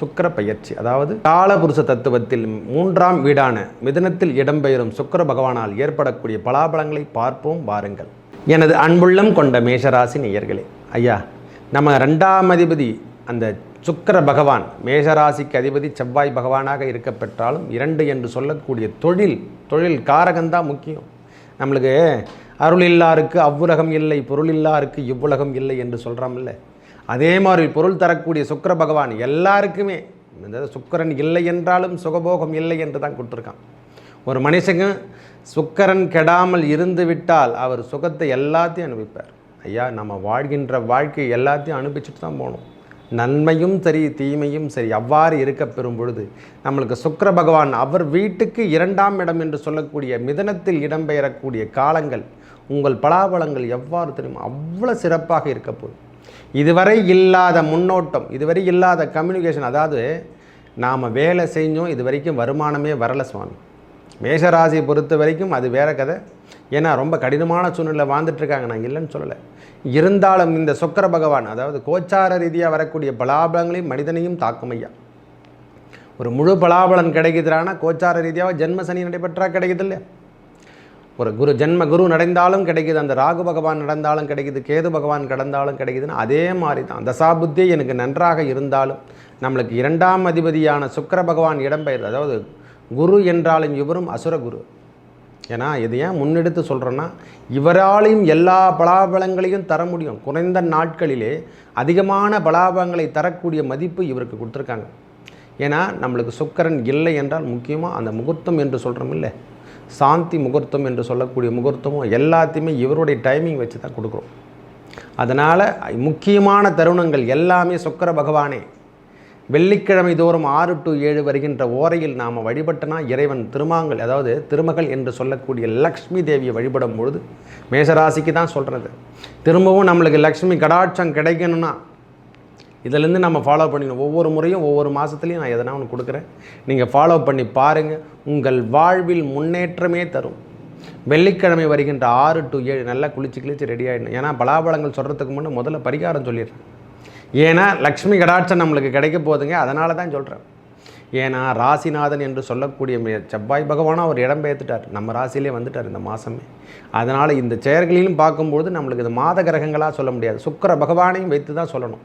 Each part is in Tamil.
சுக்கிர பயிற்சி அதாவது காலபுருஷ தத்துவத்தில் மூன்றாம் வீடான மிதனத்தில் இடம்பெயரும் சுக்கிர பகவானால் ஏற்படக்கூடிய பலாபலங்களை பார்ப்போம் வாருங்கள். எனது அன்புள்ளம் கொண்ட மேஷராசி நேயர்களே ஐயா நம்ம ரெண்டாம் அதிபதி அந்த சுக்கிர பகவான் மேஷராசிக்கு அதிபதி செவ்வாய் பகவானாக இருக்க பெற்றாலும் இரண்டு என்று சொல்லக்கூடிய தொழில் தொழில் காரகந்தான் முக்கியம். நம்மளுக்கு அருள் இல்லாருக்கு அவ்வுலகம் இல்லை பொருள் இல்லாருக்கு இவ்வுலகம் இல்லை என்று சொல்கிறோம்ல அதே மாதிரி பொருள் தரக்கூடிய சுக்கர பகவான் எல்லாருக்குமே இந்த இல்லை என்றாலும் சுகபோகம் இல்லை என்று தான் கொடுத்துருக்கான். ஒரு மனுஷங்க சுக்கரன் கெடாமல் இருந்து விட்டால் அவர் சுகத்தை எல்லாத்தையும் அனுபவிப்பார். ஐயா நம்ம வாழ்கின்ற வாழ்க்கை எல்லாத்தையும் அனுபவிச்சுட்டு தான் போகணும். நன்மையும் சரி தீமையும் சரி அவ்வாறு இருக்க பெறும் பொழுது நம்மளுக்கு சுக்கர பகவான் அவர் வீட்டுக்கு இரண்டாம் இடம் என்று சொல்லக்கூடிய மிதனத்தில் இடம்பெயரக்கூடிய காலங்கள் உங்கள் பலாபலங்கள் எவ்வாறு தெரியுமா? அவ்வளோ சிறப்பாக இருக்க போகுது. இதுவரை இல்லாத முன்னோட்டம் இதுவரை இல்லாத கம்யூனிகேஷன் அதாவது நாம் வேலை செஞ்சோம் இது வரைக்கும் வருமானமே வரல சுவாமி. மேஷராசியை பொறுத்த வரைக்கும் அது வேற கதை. ஏன்னா ரொம்ப கடினமான சூழ்நிலை வாழ்ந்துட்டுருக்காங்க. நான் இல்லைன்னு சொல்லலை. இருந்தாலும் இந்த சொக்கர பகவான் அதாவது கோச்சார ரீதியாக வரக்கூடிய பலாபலங்களையும் மனிதனையும் தாக்கும் ஐயா. ஒரு முழு பலாபலன் கிடைக்குதுறானா கோச்சார ரீதியாக ஜென்ம சனி நடைபெற்றா கிடைக்குது இல்லையா? ஒரு குரு ஜென்ம குரு நடந்தாலும் கிடைக்குது அந்த ராகு பகவான் நடந்தாலும் கிடைக்குது கேது பகவான் கடந்தாலும் கிடைக்குதுன்னு அதே மாதிரி தான் தசாபுத்தி எனக்கு நன்றாக இருந்தாலும் நம்மளுக்கு இரண்டாம் அதிபதியான சுக்கர பகவான் இடம்பெயர் அதாவது குரு என்றாலும் இவரும் அசுர குரு. ஏன்னா இது ஏன் முன்னெடுத்து சொல்கிறேன்னா இவராலையும் எல்லா பலாபலங்களையும் தர முடியும். குறைந்த நாட்களிலே அதிகமான பலாபலங்களை தரக்கூடிய மதிப்பு இவருக்கு கொடுத்துருக்காங்க. ஏன்னா நம்மளுக்கு சுக்கரன் இல்லை என்றால் முக்கியமாக அந்த முகூர்த்தம் என்று சொல்கிறோம் இல்லை. சாந்தி முகூர்த்தம் என்று சொல்லக்கூடிய முகூர்த்தமும் எல்லாத்தையுமே இவருடைய டைமிங் வச்சு தான் கொடுக்குறோம். அதனால் முக்கியமான தருணங்கள் எல்லாமே சுக்கர பகவானே. வெள்ளிக்கிழமை தோறும் ஆறு டு ஏழு வருகின்ற ஓரையில் நாம் வழிபட்டனா இறைவன் திருமாங்கல் அதாவது திருமகள் என்று சொல்லக்கூடிய லக்ஷ்மி தேவியை வழிபடும் பொழுது மேசராசிக்கு தான் சொல்கிறது திரும்பவும் நம்மளுக்கு லக்ஷ்மி கடாட்சம் கிடைக்கணும்னா இதிலேருந்து நம்ம ஃபாலோ பண்ணிக்கணும். ஒவ்வொரு முறையும் ஒவ்வொரு மாதத்துலையும் நான் எதனா ஒன்று கொடுக்குறேன். நீங்கள் ஃபாலோ பண்ணி பாருங்கள் உங்கள் வாழ்வில் முன்னேற்றமே தரும். வெள்ளிக்கிழமை வருகின்ற ஆறு டு ஏழு நல்லா குளிச்சு கிழிச்சு ரெடி ஆகிடணும் ஏன்னா பலாபலங்கள் சொல்கிறதுக்கு முன்னே முதல்ல பரிகாரம் சொல்லிடுறேன். ஏன்னா லக்ஷ்மி கடாட்சம் நம்மளுக்கு கிடைக்க போதுங்க அதனால தான் சொல்கிறேன் ஏன்னா ராசிநாதன் என்று சொல்லக்கூடிய செவ்வாய் பகவானும் அவர் இடம்பெயர்த்துட்டார் நம்ம ராசியிலே வந்துட்டார் இந்த மாதமே அதனால் இந்த செயல்களிலும் பார்க்கும்போது நம்மளுக்கு இது மாத கிரகங்களாக சொல்ல முடியாது. சுக்கர பகவானையும் வைத்து தான் சொல்லணும்.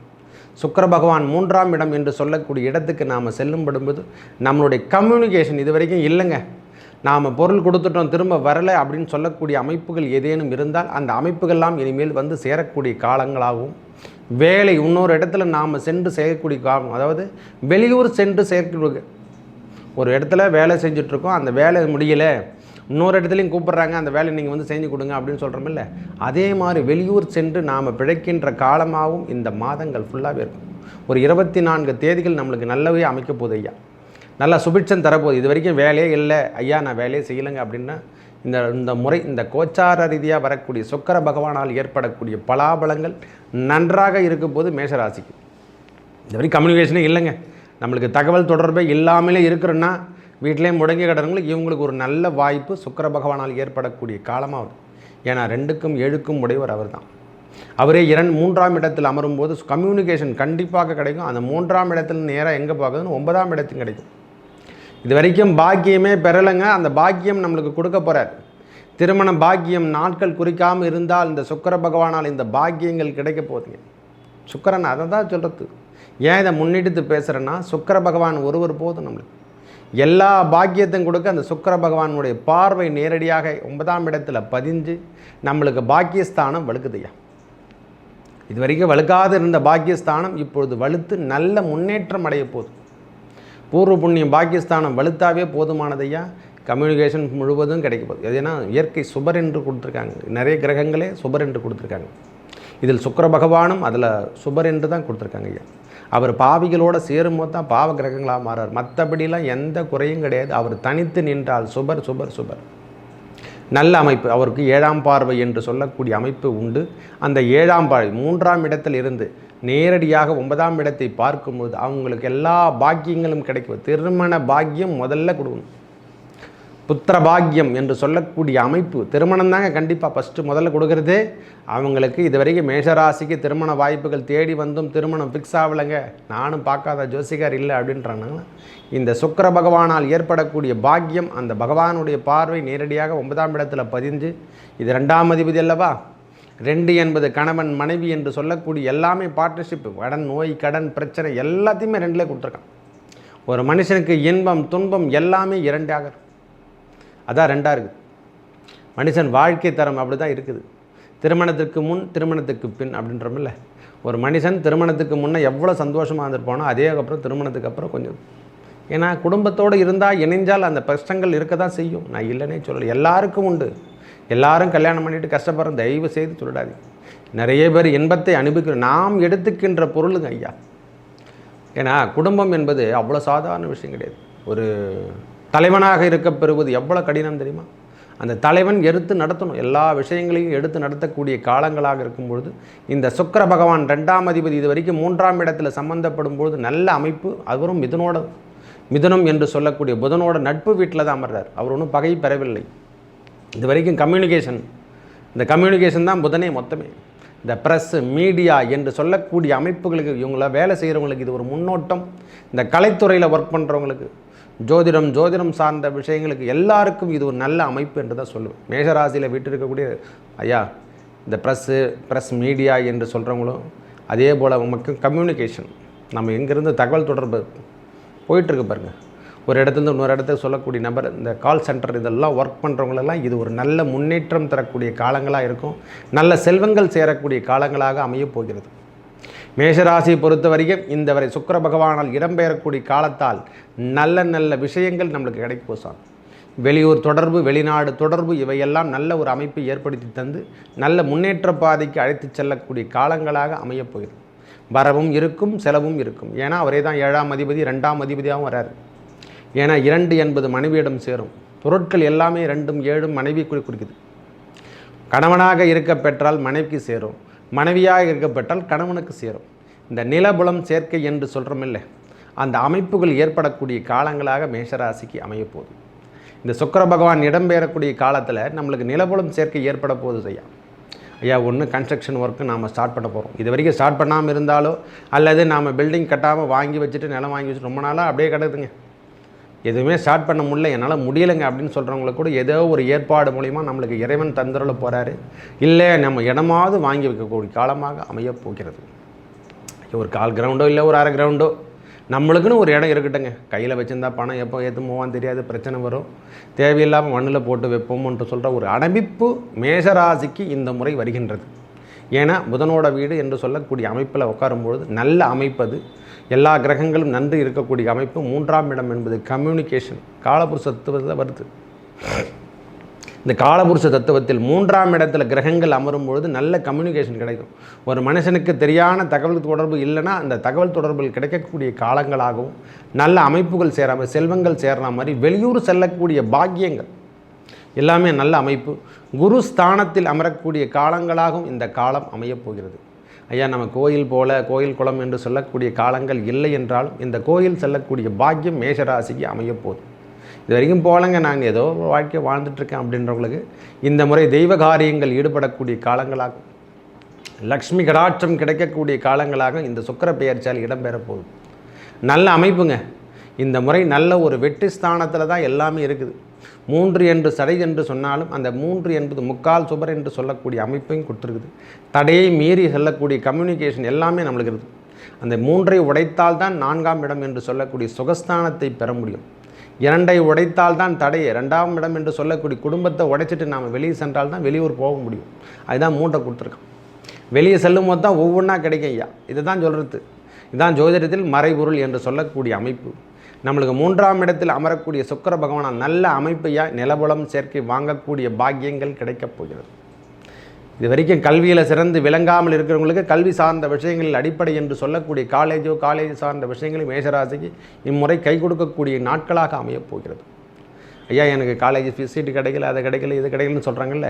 சுக்கர பகவான் மூன்றாம் இடம் என்று சொல்லக்கூடிய இடத்துக்கு நாம் செல்லும்படும்போது நம்மளுடைய கம்யூனிகேஷன் இது வரைக்கும் இல்லைங்க. நாம் பொருள் கொடுத்துட்டோம் திரும்ப வரலை அப்படின்னு சொல்லக்கூடிய அமைப்புகள் ஏதேனும் இருந்தால் அந்த அமைப்புகள்லாம் இனிமேல் வந்து சேரக்கூடிய காலங்களாகவும் வேலை இன்னொரு இடத்துல நாம் சென்று செய்யக்கூடிய காலம் அதாவது வெளியூர் சென்று சேர்க்க ஒரு இடத்துல வேலை செஞ்சுட்ருக்கோம் அந்த வேலை முடியலை. இன்னொரு இடத்துலையும் கூப்பிட்றாங்க அந்த வேலையை நீங்கள் வந்து செஞ்சு கொடுங்க அப்படின்னு சொல்கிறோமில்ல அதே மாதிரி வெளியூர் சென்று நாம் பிழைக்கின்ற காலமாகவும் இந்த மாதங்கள் ஃபுல்லாகவே இருக்கும். ஒரு இருபத்தி நான்கு தேதிகள் நம்மளுக்கு நல்லவே அமைக்க போகுது ஐயா. நல்லா சுபிட்சம் தரப்போகுது. இது வரைக்கும் வேலையே இல்லை. ஐயா நான் வேலையே செய்யலைங்க அப்படின்னா இந்த இந்த முறை இந்த கோச்சார ரீதியாக வரக்கூடிய சுக்கர பகவானால் ஏற்படக்கூடிய பலாபலங்கள் நன்றாக இருக்கும் போது மேஷராசிக்கு. இது வரைக்கும் கம்யூனிகேஷனே இல்லைங்க. நம்மளுக்கு தகவல் தொடர்பே இல்லாமலே இருக்கிறோன்னா வீட்டிலே முடங்கி கிடறவங்களுக்கு இவங்களுக்கு ஒரு நல்ல வாய்ப்பு சுக்கர பகவானால் ஏற்படக்கூடிய காலமாகுது ஏன்னா ரெண்டுக்கும் ஏழுக்கும் உடையவர் அவர் தான் அவரே இரண்டு மூன்றாம் இடத்தில் அமரும்போது கம்யூனிகேஷன் கண்டிப்பாக கிடைக்கும். அந்த மூன்றாம் இடத்துல நேராக எங்கே பார்க்குதுன்னு ஒன்பதாம் இடத்துக்கும் கிடைக்கும். இது வரைக்கும் பாக்கியமே பெறலைங்க. அந்த பாக்கியம் நம்மளுக்கு கொடுக்க போகிறார் திருமண பாக்கியம் நாட்கள் குறிக்காமல் இருந்தால் இந்த சுக்கர பகவானால் இந்த பாக்கியங்கள் கிடைக்க போகுதுங்க. சுக்கரன் அதை தான் சொல்கிறது ஏன் இதை முன்னெடுத்து பேசுகிறேன்னா சுக்கர பகவான் ஒருவர் போதும் நம்மளுக்கு. எல்லா பாக்கியத்தையும் கொடுக்க அந்த சுக்கிர பகவானுடைய பார்வை நேரடியாக ஒன்பதாம் இடத்துல பதிஞ்சு நம்மளுக்கு பாக்கியஸ்தானம் வலுக்குதையா இது வரைக்கும் வலுக்காது இருந்த பாக்கியஸ்தானம் இப்பொழுது வலுத்து நல்ல முன்னேற்றம் அடைய போதும் பூர்வ புண்ணியம் பாக்கியஸ்தானம் வலுத்தாவே போதுமானதையா கம்யூனிகேஷன் முழுவதும் கிடைக்க போகுது. அது ஏன்னா இயற்கை சுபர் என்று கொடுத்துருக்காங்க. நிறைய கிரகங்களே சுபர் என்று கொடுத்துருக்காங்க. இதில் சுக்கர பகவானும் அதில் சுபர் என்று தான் கொடுத்துருக்காங்க ஐயா. அவர் பாவிகளோட சேரும்போது தான் பாவ கிரகங்களாக மாறார். மற்றபடிலாம் எந்த குறையும் கிடையாது. அவர் தனித்து நின்றால் சுபர் சுபர் சுபர். நல்ல அமைப்பு. அவருக்கு ஏழாம் பார்வை என்று சொல்லக்கூடிய அமைப்பு உண்டு. அந்த ஏழாம் பார்வை மூன்றாம் இடத்தில் இருந்து நேரடியாக ஒன்பதாம் இடத்தை பார்க்கும்போது அவங்களுக்கு எல்லா பாக்கியங்களும் கிடைக்கும். திருமண பாக்கியம் முதல்ல கொடுக்கணும். புத்திரபாகியம் என்று சொல்லக்கூடிய அமைப்பு திருமணம் தாங்க கண்டிப்பாக ஃபஸ்ட்டு முதல்ல கொடுக்குறதே. அவங்களுக்கு இது வரைக்கும் மேஷராசிக்கு திருமண வாய்ப்புகள் தேடி வந்தும் திருமணம் ஃபிக்ஸ் ஆகலைங்க. நானும் பார்க்காத ஜோசிகார் இல்லை அப்படின்றாங்க இந்த சுக்கர பகவானால் ஏற்படக்கூடிய பாக்கியம் அந்த பகவானுடைய பார்வை நேரடியாக ஒன்பதாம் இடத்துல பதிஞ்சு இது ரெண்டாம் அதிபதி அல்லவா? ரெண்டு என்பது கணவன் மனைவி என்று சொல்லக்கூடிய எல்லாமே பார்ட்னர்ஷிப் கடன் நோய் கடன் பிரச்சனை எல்லாத்தையுமே ரெண்டில் கொடுத்துருக்கான். ஒரு மனுஷனுக்கு இன்பம் துன்பம் எல்லாமே இரண்டாக இருக்கும். அதான் ரெண்டாக இருக்குது மனுஷன் வாழ்க்கை தரம் அப்படி தான் இருக்குது. திருமணத்துக்கு முன் திருமணத்துக்கு பின் அப்படின்றமில்ல ஒரு மனுஷன் திருமணத்துக்கு முன்னே எவ்வளோ சந்தோஷமாக இருந்திருப்பானோ அதே அப்புறம் திருமணத்துக்கு அப்புறம் கொஞ்சம். ஏன்னா குடும்பத்தோடு இருந்தால் இணைஞ்சால் அந்த கஷ்டங்கள் இருக்க தான் செய்யும். நான் இல்லைன்னே சொல்லலை. எல்லாருக்கும் உண்டு. எல்லாரும் கல்யாணம் பண்ணிட்டு கஷ்டப்படுற தயவு செய்து சொல்லிடாதீங்க நிறைய பேர் இன்பத்தை அனுபவிக்கிற நாம் எடுத்துக்கின்ற பொருளுங்க ஐயா. ஏன்னா குடும்பம் என்பது அவ்வளோ சாதாரண விஷயம் கிடையாது. ஒரு தலைவனாக இருக்க பெறுவது எவ்வளோ கடினம் தெரியுமா? அந்த தலைவன் எடுத்து நடத்தணும். எல்லா விஷயங்களையும் எடுத்து நடத்தக்கூடிய காலங்களாக இருக்கும் பொழுது இந்த சுக்கர பகவான் ரெண்டாம் அதிபதி இது வரைக்கும் மூன்றாம் இடத்துல சம்பந்தப்படும் பொழுது நல்ல அமைப்பு அவரும் மிதனோட மிதனம் என்று சொல்லக்கூடிய புதனோட நட்பு வீட்டில் தான் அமர்றார். அவர் ஒன்றும் பகை பெறவில்லை. இது வரைக்கும் கம்யூனிகேஷன் இந்த கம்யூனிகேஷன் தான் புதனே மொத்தமே. இந்த ப்ரெஸ் மீடியா என்று சொல்லக்கூடிய அமைப்புகளுக்கு இவங்கள வேலை செய்கிறவங்களுக்கு இது ஒரு முன்னோட்டம். இந்த கலைத்துறையில் ஒர்க் பண்ணுறவங்களுக்கு ஜோதிடம் ஜோதிடம் சார்ந்த விஷயங்களுக்கு எல்லாருக்கும் இது ஒரு நல்ல அமைப்பு என்று தான் சொல்லுவேன். மேஷராசியில் விட்டிருக்கக்கூடிய ஐயா இந்த ப்ரெஸ்ஸு ப்ரெஸ் மீடியா என்று சொல்கிறவங்களும் அதே போல் நமக்கு கம்யூனிகேஷன் நம்ம எங்கேருந்து தகவல் தொடர்பு போயிட்டுருக்கு பாருங்கள் ஒரு இடத்துலேருந்து இன்னொரு இடத்துக்கு சொல்லக்கூடிய நபர் இந்த கால் சென்டர் இதெல்லாம் ஒர்க் பண்ணுறவங்களெல்லாம் இது ஒரு நல்ல முன்னேற்றம் தரக்கூடிய காலங்களாக இருக்கும். நல்ல செல்வங்கள் சேரக்கூடிய காலங்களாக அமையப் போகிறது. மேஷராசியை பொறுத்த வரைக்கும் இந்த வரை சுக்கர பகவானால் இடம்பெயரக்கூடிய காலத்தால் நல்ல நல்ல விஷயங்கள் நம்மளுக்கு கிடைக்க சார் வெளியூர் தொடர்பு வெளிநாடு தொடர்பு இவையெல்லாம் நல்ல ஒரு அமைப்பை ஏற்படுத்தி தந்து நல்ல முன்னேற்ற பாதைக்கு அழைத்து செல்லக்கூடிய காலங்களாக அமையப் போகிறது வரவும் இருக்கும் செலவும் இருக்கும். ஏன்னா அவரே தான் ஏழாம் அதிபதி ரெண்டாம் அதிபதியாகவும் வராரு ஏன்னா இரண்டு என்பது மனைவியிடம் சேரும். பொருட்கள் எல்லாமே ரெண்டும் ஏழும் மனைவி குறிக்குது. கணவனாக இருக்க பெற்றால் மனைவிக்கு சேரும். மனைவியாக இருக்கப்பெற்றால் கணவனுக்கு சேரும். இந்த நிலபுலம் சேர்க்கை என்று சொல்கிறோமில்ல அந்த அமைப்புகள் ஏற்படக்கூடிய காலங்களாக மேஷராசிக்கு அமையப்போகுது இந்த சுக்கர பகவான் இடம்பெறக்கூடிய காலத்தில் நம்மளுக்கு நிலபுலம் சேர்க்கை ஏற்பட போகுது ஐயா. ஐயா ஒன்று கன்ஸ்ட்ரக்ஷன் ஒர்க்கு நாம் ஸ்டார்ட் பண்ண போகிறோம் இது வரைக்கும் ஸ்டார்ட் பண்ணாமல் இருந்தாலோ அல்லது நாம் பில்டிங் கட்டாமல் வாங்கி வச்சுட்டு நிலம் வாங்கி வச்சுட்டு ரொம்ப நாளாக அப்படியே கிடக்குதுங்க. எதுவுமே ஸ்டார்ட் பண்ண முடியல என்னால் முடியலைங்க அப்படின்னு சொல்கிறவங்களுக்கு கூட ஏதோ ஒரு ஏற்பாடு மூலிமா நம்மளுக்கு இறைவன் தந்திரல போகிறாரு இல்லை நம்ம இடமாவது வாங்கி வைக்கக்கூடிய காலமாக அமையப் போகிறது. ஒரு கால் கிரவுண்டோ இல்லை ஒரு அரை கிரவுண்டோ நம்மளுக்குன்னு ஒரு இடம் இருக்கட்டுங்க. கையில் வச்சுருந்தா பணம் எப்போ ஏற்று போவான்னு தெரியாது பிரச்சனை வரும். தேவையில்லாமல் மண்ணில் போட்டு வைப்போம்ன்ட்டு சொல்கிற ஒரு அடைப்பு மேஷராசிக்கு இந்த முறை வருகின்றது. ஏன்னா புதனோட வீடு என்று சொல்லக்கூடிய அமைப்பில் உட்காரும்பொழுது நல்ல அமைப்பது எல்லா கிரகங்களும் நன்றி இருக்கக்கூடிய அமைப்பு மூன்றாம் இடம் என்பது கம்யூனிகேஷன் காலபுருஷ தத்துவத்தில் வருது. இந்த காலபுருஷ தத்துவத்தில் மூன்றாம் இடத்துல கிரகங்கள் அமரும் பொழுது நல்ல கம்யூனிகேஷன் கிடைக்கும். ஒரு மனுஷனுக்கு தெரியான தகவல் தொடர்பு இல்லைன்னா அந்த தகவல் தொடர்பில் கிடைக்கக்கூடிய காலங்களாகவும் நல்ல அமைப்புகள் சேராமல் செல்வங்கள் சேர்ற மாதிரி வெளியூர் செல்லக்கூடிய பாக்கியங்கள். எல்லாமே நல்ல அமைப்பு. குரு ஸ்தானத்தில் அமரக்கூடிய காலங்களாகவும் இந்த காலம் அமையப் போகிறது. ஐயா நம்ம கோயில் போல கோயில் குளம் என்று சொல்லக்கூடிய காலங்கள் இல்லை என்றாலும் இந்த கோயில் செல்லக்கூடிய பாக்கியம் மேஷராசிக்கு அமையப்போகுது இது வரைக்கும் போலங்க நாங்கள் ஏதோ வாழ்க்கை வாழ்ந்துட்டுருக்கேன் அப்படின்றவங்களுக்கு இந்த முறை தெய்வ காரியங்கள் ஈடுபடக்கூடிய காலங்களாகும். லக்ஷ்மி கடாட்சம் கிடைக்கக்கூடிய காலங்களாக இந்த சுக்கர பெயர்ச்சியால் இடம்பெற போகுது. நல்ல அமைப்புங்க. இந்த முறை நல்ல ஒரு வெற்றி ஸ்தானத்தில் தான் எல்லாமே இருக்குது. மூன்று என்று சடை என்று சொன்னாலும் அந்த மூன்று என்பது முக்கால் சுபர் என்று சொல்லக்கூடிய அமைப்பையும் கொடுத்துருக்குது. தடையை மீறி செல்லக்கூடிய கம்யூனிகேஷன் எல்லாமே நம்மளுக்கு இருக்குது. அந்த மூன்றை உடைத்தால் தான் நான்காம் இடம் என்று சொல்லக்கூடிய சுகஸ்தானத்தை பெற முடியும். இரண்டை உடைத்தால் தான் தடையை ரெண்டாம் இடம் என்று சொல்லக்கூடிய குடும்பத்தை உடைச்சிட்டு நாம் வெளியே சென்றால் தான் வெளியூர் போக முடியும். அதுதான் மூன்றை கொடுத்துருக்கோம் வெளியே செல்லும் போது தான் ஒவ்வொன்றா கிடைக்கும் ஐயா. இதுதான் சொல்கிறது இதுதான் ஜோதிடத்தில் மறைபொருள் என்று சொல்லக்கூடிய அமைப்பு. நம்மளுக்கு மூன்றாம் இடத்தில் அமரக்கூடிய சுக்கர பகவான் நல்ல அமைப்பையாக நிலபுலம் சேர்க்கை வாங்கக்கூடிய பாக்கியங்கள் கிடைக்கப் போகிறது. இது வரைக்கும் கல்வியில் சிறந்து விளங்காமல் இருக்கிறவங்களுக்கு கல்வி சார்ந்த விஷயங்களில் அடிப்படை என்று சொல்லக்கூடிய காலேஜோ காலேஜ் சார்ந்த விஷயங்களும் மேஷராசிக்கு இம்முறை கை கொடுக்கக்கூடிய நாட்களாக அமையப் போகிறது. ஐயா எனக்கு காலேஜ் ஃபீஸ் சீட்டு கிடைக்கல அது கிடைக்கல இது கிடைக்கலன்னு சொல்கிறாங்கல்ல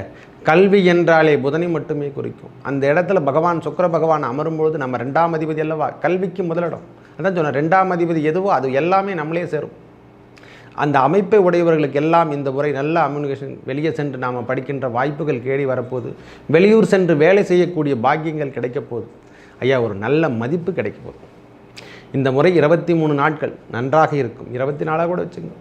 கல்வி என்றாலே புதனை மட்டுமே குறிக்கும். அந்த இடத்துல பகவான் சுக்கர பகவான் அமரும்பொழுது நம்ம ரெண்டாம் அதிபதி அல்லவா? கல்விக்கு முதலிடம். அதான் சொன்னேன் ரெண்டாம் அதிபதி எதுவோ அது எல்லாமே நம்மளே சேரும். அந்த அமைப்பை உடையவர்களுக்கு எல்லாம் இந்த முறை நல்ல அம்யூனிகேஷன் வெளியே சென்று நாம் படிக்கின்ற வாய்ப்புகள் கேடி வரப்போகுது. வெளியூர் சென்று வேலை செய்யக்கூடிய பாக்கியங்கள் கிடைக்க போகுது. ஐயா ஒரு நல்ல மதிப்பு கிடைக்க போகுது. இந்த முறை இருபத்தி மூணு நாட்கள் நன்றாக இருக்கும். இருபத்தி நாளாக கூட வச்சுங்க.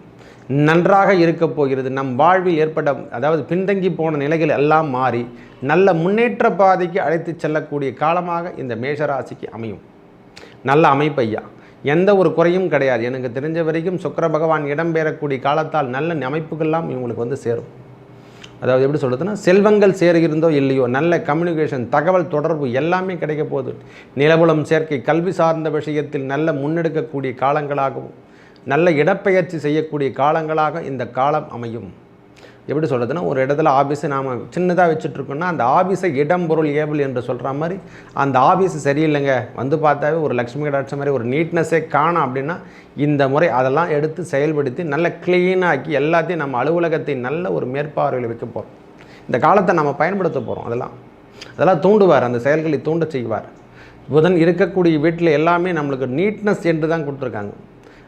நன்றாக இருக்க போகிறது. நம் வாழ்வில் ஏற்பட்ட அதாவது பின்தங்கி போன நிலைகள் எல்லாம் மாறி நல்ல முன்னேற்ற பாதைக்கு அழைத்து செல்லக்கூடிய காலமாக இந்த மேஷராசிக்கு அமையும். நல்ல அமைப்பு ஐயா. எந்த ஒரு குறையும் கிடையாது. எனக்கு தெரிஞ்ச வரைக்கும் சுக்கர பகவான் இடம்பெறக்கூடிய காலத்தால் நல்ல அமைப்புகள்லாம் இவங்களுக்கு வந்து சேரும். அதாவது எப்படி சொல்கிறதுனா செல்வங்கள் சேருகிறதோ இல்லையோ நல்ல கம்யூனிகேஷன் தகவல் தொடர்பு எல்லாமே கிடைக்க போகுது. நிலவுலம் சேர்க்கை கல்வி சார்ந்த விஷயத்தில் நல்ல முன்னெடுக்கக்கூடிய காலங்களாகவும் நல்ல இடப்பெயர்ச்சி செய்யக்கூடிய காலங்களாக இந்த காலம் அமையும். எப்படி சொல்கிறதுனா ஒரு இடத்துல ஆஃபீஸை நாம் சின்னதாக வச்சுட்ருக்கோன்னா அந்த ஆஃபீஸை இடம் பொருள் ஏபிள் என்று சொல்கிற மாதிரி அந்த ஆஃபீஸ் சரியில்லைங்க. வந்து பார்த்தாவே ஒரு லக்ஷ்மி கடாட்ச மாதிரி ஒரு நீட்னஸே காணும் அப்படின்னா இந்த முறை அதெல்லாம் எடுத்து செயல்படுத்தி நல்ல க்ளீனாக்கி எல்லாத்தையும் நம்ம அலுவலகத்தை நல்ல ஒரு மேற்பார்வையில் வைக்க போகிறோம் இந்த காலத்தை நம்ம பயன்படுத்த போகிறோம் அதெல்லாம். அதெல்லாம் தூண்டுவார் அந்த செயல்களை தூண்ட செய்வார். புதன் இருக்கக்கூடிய வீட்டில் எல்லாமே நம்மளுக்கு நீட்னஸ் என்று தான் கொடுத்துருக்காங்க.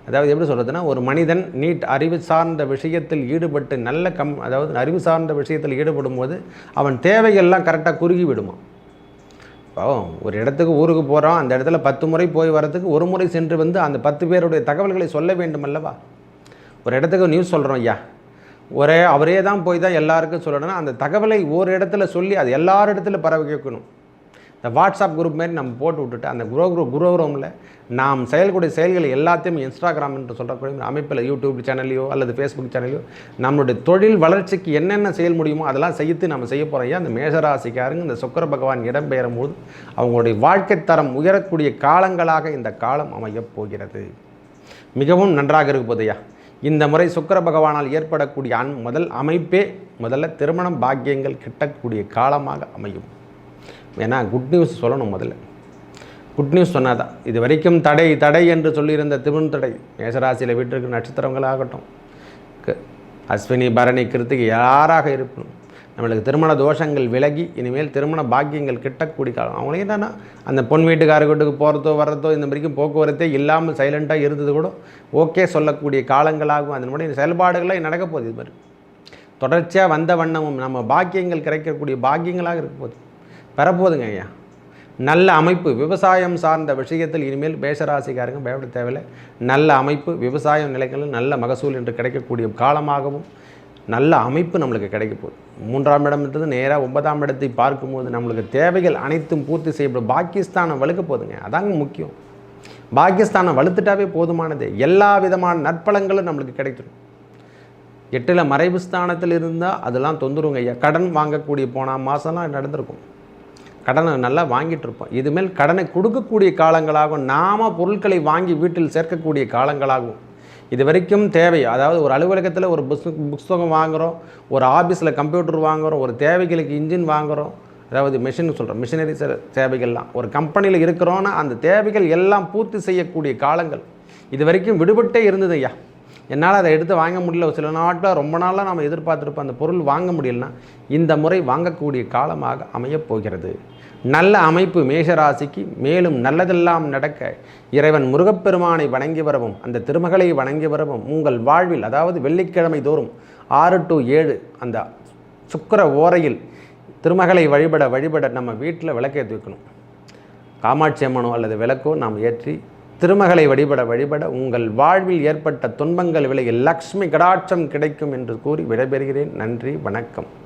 அதாவது எப்படி சொல்கிறதுனா ஒரு மனிதன் நீட் அறிவு சார்ந்த விஷயத்தில் ஈடுபட்டு நல்ல கம் அதாவது அறிவு சார்ந்த விஷயத்தில் ஈடுபடும் போது அவன் தேவைகள்லாம் கரெக்டாக குறுகி விடுமா இப்போ ஒரு இடத்துக்கு ஊருக்கு போகிறோம் அந்த இடத்துல பத்து முறை போய் வரதுக்கு ஒரு முறை சென்று வந்து அந்த பத்து பேருடைய தகவல்களை சொல்ல வேண்டும் அல்லவா? ஒரு இடத்துக்கு நியூஸ் சொல்கிறோம் ஐயா. ஒரே அவரே தான் போய் தான் எல்லாருக்கும் சொல்லணும்னா அந்த தகவலை ஒரு இடத்துல சொல்லி அது எல்லார் இடத்துல பரவ வைக்கணும் இந்த வாட்ஸ்அப் குரூப் மாரி நம்ம போட்டு விட்டுட்டு அந்த குரோ குரூப் குரோரூமில் நாம் செயல்கூடிய செயல்கள் எல்லாத்தையும் இன்ஸ்டாகிராம் என்று சொல்லக்கூடிய அமைப்பில் யூடியூப் சேனல்லையோ அல்லது ஃபேஸ்புக் சேனல்லையோ நம்மளுடைய தொழில் வளர்ச்சிக்கு என்னென்ன செயல் முடியுமோ அதெல்லாம் செய்து நம்ம செய்ய போகிறோம் அந்த மேஷராசிக்காரங்க இந்த சுக்கர பகவான் இடம்பெயரும் போது அவங்களுடைய வாழ்க்கை தரம் உயரக்கூடிய காலங்களாக இந்த காலம் அமையப் போகிறது. மிகவும் நன்றாக இருக்க போதையா இந்த முறை சுக்கர பகவானால் ஏற்படக்கூடிய அன் முதல் அமைப்பே முதல்ல திருமணம் பாக்கியங்கள் கிட்டக்கூடிய காலமாக அமையும். ஏன்னா குட் நியூஸ் சொல்லணும் முதல்ல. குட் நியூஸ் சொன்னாதான். இது வரைக்கும் தடை தடை என்று சொல்லியிருந்த திருமண தடை. மேசராசியில் வீட்டிற்கு நட்சத்திரங்களாகட்டும். அஸ்வினி பரணி கிருத்திகை யாராக இருக்கணும் நம்மளுக்கு திருமண தோஷங்கள் விலகி இனிமேல் திருமண பாக்கியங்கள் கிட்டக்கூடிய காலம். அவங்களே என்னென்னா அந்த பொன் வீட்டுக்கார வீட்டுக்கு போகிறதோ வர்றதோ இந்த மாதிரிக்கும் போக்குவரத்தே இல்லாமல் சைலண்ட்டாக இருந்தது கூட ஓகே சொல்லக்கூடிய காலங்களாகும். அதன் மாதிரி செயல்பாடுகள்லாம் நடக்க போகுது இது மாதிரி. தொடர்ச்சியாக வந்த வண்ணமும் நம்ம பாக்கியங்கள் கிடைக்கக்கூடிய பாக்கியங்களாக இருக்க போகுது. பெறப்போகுதுங்க ஐயா. நல்ல அமைப்பு விவசாயம் சார்ந்த விஷயத்தில் இனிமேல் பேசராசிக்காரங்க பயப்பட தேவையில்லை. நல்ல அமைப்பு விவசாயம் நிலைகளில் நல்ல மகசூல் என்று கிடைக்கக்கூடிய காலமாகவும் நல்ல அமைப்பு நம்மளுக்கு கிடைக்க போகுது. மூன்றாம் இடம்ன்றது நேராக ஒன்பதாம் இடத்தை பார்க்கும்போது நம்மளுக்கு தேவைகள் அனைத்தும் பூர்த்தி செய்யப்படும். பாகிஸ்தானை வலுக்க போதுங்க அதாங்க முக்கியம். பாகிஸ்தானை வலுத்துட்டாவே போதுமானது. எல்லா விதமான நற்பலங்களும் நம்மளுக்கு கிடைச்சிடும் எட்டில் மறைவு ஸ்தானத்தில் இருந்தால் அதெல்லாம் தொந்தருங்க ஐயா. கடன் வாங்கக்கூடிய போன மாதம்லாம் நடந்திருக்கும். கடனை நல்லா வாங்கிட்டு இருப்போம் இதுமேல் கடனை கொடுக்கக்கூடிய காலங்களாகும் நாம பொருட்களை வாங்கி வீட்டில் சேர்க்கக்கூடிய காலங்களாகும் இது வரைக்கும் தேவை. அதாவது ஒரு அலுவலகத்தில் ஒரு புஸ் புஸ்தகம் வாங்குகிறோம் ஒரு ஆஃபீஸில் கம்ப்யூட்டர் வாங்குகிறோம் ஒரு தேவைகளுக்கு இன்ஜின் வாங்குகிறோம் அதாவது மிஷின் சொல்கிறோம் மிஷினரி தேவைகள்லாம். ஒரு கம்பெனியில் இருக்கிறோன்னா அந்த தேவைகள் எல்லாம் பூர்த்தி செய்யக்கூடிய காலங்கள். இது வரைக்கும் விடுபட்டே இருந்தது ஐயா. என்னால் அதை எடுத்து வாங்க முடியல. சில நாட்டில் ரொம்ப நாளாக நம்ம எதிர்பார்த்துருப்போம் அந்த பொருள் வாங்க முடியலன்னா இந்த முறை வாங்கக்கூடிய காலமாக அமையப் போகிறது. நல்ல அமைப்பு மேஷராசிக்கு மேலும் நல்லதெல்லாம் நடக்க இறைவன் முருகப்பெருமானை வணங்கி வரவும் அந்த திருமகளை வணங்கி வரவும் உங்கள் வாழ்வில் அதாவது வெள்ளிக்கிழமை தோறும் ஆறு டு ஏழு அந்த சுக்கர ஓரையில் திருமகளை வழிபட வழிபட நம்ம வீட்டில் விளக்கேற்றி வைக்கணும். காமாட்சி அம்மனோ அல்லது விளக்கோ நாம் ஏற்றி திருமகளை வழிபட வழிபட உங்கள் வாழ்வில் ஏற்பட்ட துன்பங்கள் விலையில் லக்ஷ்மி கடாட்சம் கிடைக்கும் என்று கூறி விடைபெறுகிறேன். நன்றி வணக்கம்.